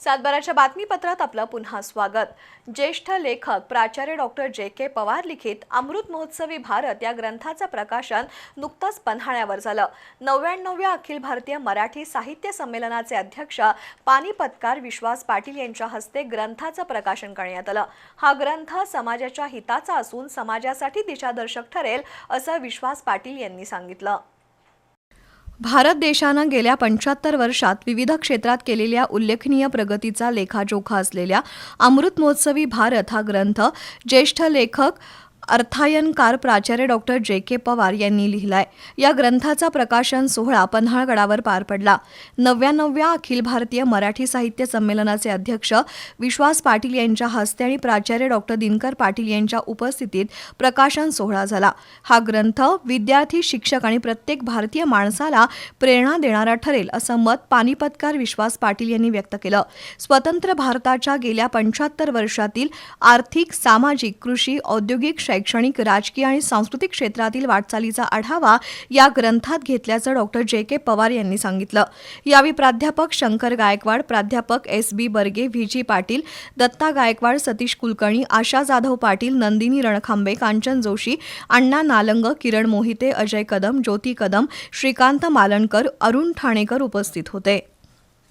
सातबाराच्या बातमीपत्रात आपलं पुन्हा स्वागत. ज्येष्ठ लेखक प्राचार्य डॉक्टर जे के पवार लिखित अमृत महोत्सवी भारत या ग्रंथाचं प्रकाशन नुकतंच पन्हाळ्यावर झालं. नव्याण्णव्या अखिल भारतीय मराठी साहित्य संमेलनाचे अध्यक्ष पानिपतकार विश्वास पाटील यांच्या हस्ते ग्रंथाचं प्रकाशन करण्यात आलं. हा ग्रंथ समाजाच्या हिताचा असून समाजासाठी दिशादर्शक ठरेल असं विश्वास पाटील यांनी सांगितलं. भारत देशानं गेल्या पंच्याहत्तर वर्षात विविध क्षेत्रात केलेल्या उल्लेखनीय प्रगतीचा लेखाजोखा असलेल्या अमृत महोत्सवी भारत हा ग्रंथ ज्येष्ठ लेखक अर्थायनकार प्राचार्य डॉक्टर जे. के. पवार यांनी लिहिलाय. या ग्रंथाचा प्रकाशन सोहळा पन्हाळगडावर पार पडला. नव्याण्णव्या अखिल भारतीय मराठी साहित्य संमेलनाचे अध्यक्ष विश्वास पाटील यांच्या हस्ते आणि प्राचार्य डॉक्टर दिनकर पाटील यांच्या उपस्थितीत प्रकाशन सोहळा झाला. हा ग्रंथ विद्यार्थी शिक्षक आणि प्रत्येक भारतीय माणसाला प्रेरणा देणारा ठरेल असं मत पानिपतकार विश्वास पाटील यांनी व्यक्त केलं. स्वतंत्र भारताच्या गेल्या पंच्याहत्तर वर्षातील आर्थिक सामाजिक कृषी औद्योगिक शैक्षणिक शैक्षणिक राजकीय आणि सांस्कृतिक क्षेत्रातील वाटचालीचा आढावा या ग्रंथात घेतल्याचं डॉक्टर जे. के. पवार यांनी सांगितलं. यावेळी प्राध्यापक शंकर गायकवाड प्राध्यापक S. B. Barge V. G. Patil Datta Gaikwad Satish Kulkarni Asha Jadhav Patil Nandini Rankhambe Kanchan Joshi Anna Nalang Kiran Mohite Ajay Kadam Jyoti Kadam Shrikant Malankar Arun Thanekar उपस्थित होते.